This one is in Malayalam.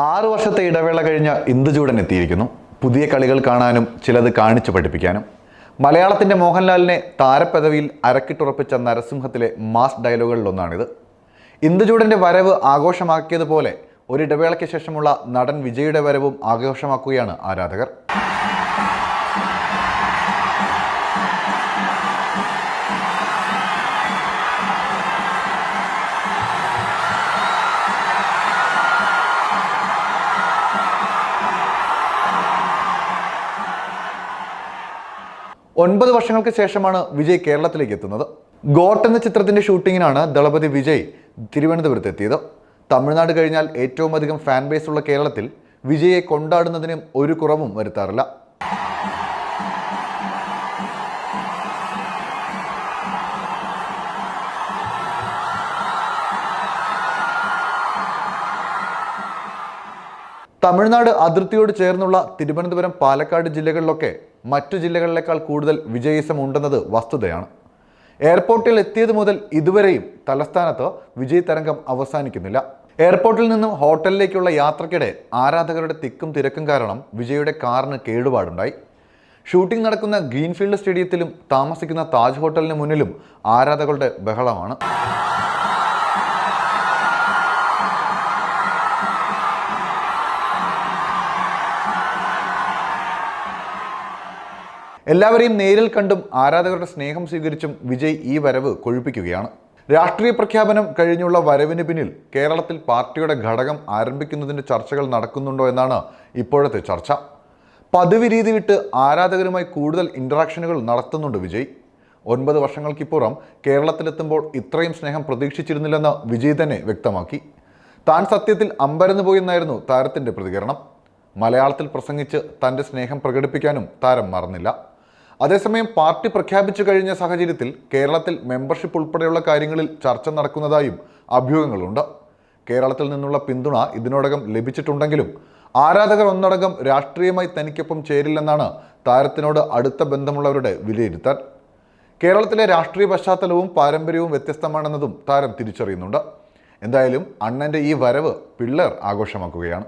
ആറു വർഷത്തെ ഇടവേള കഴിഞ്ഞ ഇന്ദുചൂടൻ എത്തിയിരിക്കുന്നു. പുതിയ കളികൾ കാണാനും ചിലത് കാണിച്ചു പഠിപ്പിക്കാനും. മലയാളത്തിന്റെ മോഹൻലാലിനെ താരപദവിയിൽ അരക്കിട്ടുറപ്പിച്ച നരസിംഹത്തിലെ മാസ് ഡയലോഗുകളിലൊന്നാണിത്. ഇന്ദുചൂടന്റെ വരവ് ആഘോഷമാക്കിയതുപോലെ ഒരു ഇടവേളയ്ക്ക് ശേഷമുള്ള നടൻ വിജയുടെ വരവും ആഘോഷമാക്കുകയാണ് ആരാധകർ. ഒൻപത് വർഷങ്ങൾക്ക് ശേഷമാണ് വിജയ് കേരളത്തിലേക്ക് എത്തുന്നത്. ഗോട്ട് എന്ന ചിത്രത്തിന്റെ ഷൂട്ടിങ്ങിനാണ് ദളപതി വിജയ് തിരുവനന്തപുരത്ത് എത്തിയത്. തമിഴ്നാട് കഴിഞ്ഞാൽ ഏറ്റവും അധികം ഫാൻ ബേസ് ഉള്ള കേരളത്തിൽ വിജയെ കൊണ്ടാടുന്നതിനും ഒരു കുറവും വരുത്താറില്ല. തമിഴ്നാട് അതിർത്തിയോട് ചേർന്നുള്ള തിരുവനന്തപുരം പാലക്കാട് ജില്ലകളിലൊക്കെ മറ്റു ജില്ലകളിലേക്കാൾ കൂടുതൽ വിജയിസം ഉണ്ടെന്നത് വസ്തുതയാണ്. എയർപോർട്ടിൽ എത്തിയത് മുതൽ ഇതുവരെയും തലസ്ഥാനത്ത് വിജയ് തരംഗം അവസാനിക്കുന്നില്ല. എയർപോർട്ടിൽ നിന്നും ഹോട്ടലിലേക്കുള്ള യാത്രക്കിടെ ആരാധകരുടെ തിക്കും തിരക്കും കാരണം വിജയുടെ കാറിന് കേടുപാടുണ്ടായി. ഷൂട്ടിംഗ് നടക്കുന്ന ഗ്രീൻഫീൽഡ് സ്റ്റേഡിയത്തിലും താമസിക്കുന്ന താജ് ഹോട്ടലിന് മുന്നിലും ആരാധകരുടെ ബഹളമാണ്. എല്ലാവരെയും നേരിൽ കണ്ടും ആരാധകരുടെ സ്നേഹം സ്വീകരിച്ചും വിജയ് ഈ വരവ് കൊഴുപ്പിക്കുകയാണ്. രാഷ്ട്രീയ പ്രഖ്യാപനം കഴിഞ്ഞുള്ള വരവിന് പിന്നിൽ കേരളത്തിൽ പാർട്ടിയുടെ ഘടകം ആരംഭിക്കുന്നതിന്റെ ചർച്ചകൾ നടക്കുന്നുണ്ടോ എന്നാണ് ഇപ്പോഴത്തെ ചർച്ച. പതിവ് രീതി വിട്ട് ആരാധകരുമായി കൂടുതൽ ഇൻട്രാക്ഷനുകൾ നടത്തുന്നുണ്ട് വിജയ്. ഒൻപത് വർഷങ്ങൾക്കിപ്പുറം കേരളത്തിലെത്തുമ്പോൾ ഇത്രയും സ്നേഹം പ്രതീക്ഷിച്ചിരുന്നില്ലെന്ന് വിജയ് തന്നെ വ്യക്തമാക്കി. താൻ സത്യത്തിൽ അമ്പരന്ന് പോയെന്നായിരുന്നു താരത്തിന്റെ പ്രതികരണം. മലയാളത്തിൽ പ്രസംഗിച്ച് തന്റെ സ്നേഹം പ്രകടിപ്പിക്കാനും താരം മറന്നില്ല. അതേസമയം പാർട്ടി പ്രഖ്യാപിച്ചു കഴിഞ്ഞ സാഹചര്യത്തിൽ കേരളത്തിൽ മെമ്പർഷിപ്പ് ഉൾപ്പെടെയുള്ള കാര്യങ്ങളിൽ ചർച്ച നടക്കുന്നതായും അഭ്യൂഹങ്ങളുണ്ട്. കേരളത്തിൽ നിന്നുള്ള പിന്തുണ ഇതിനോടകം ലഭിച്ചിട്ടുണ്ടെങ്കിലും ആരാധകർ ഒന്നടങ്കം രാഷ്ട്രീയമായി തനിക്കൊപ്പം ചേരില്ലെന്നാണ് താരത്തിനോട് അടുത്ത ബന്ധമുള്ളവരുടെ വിലയിരുത്തൽ. കേരളത്തിലെ രാഷ്ട്രീയ പശ്ചാത്തലവും പാരമ്പര്യവും വ്യത്യസ്തമാണെന്നതും താരം തിരിച്ചറിയുന്നുണ്ട്. എന്തായാലും അണ്ണന്റെ ഈ വരവ് പിള്ളേർ ആഘോഷമാക്കുകയാണ്.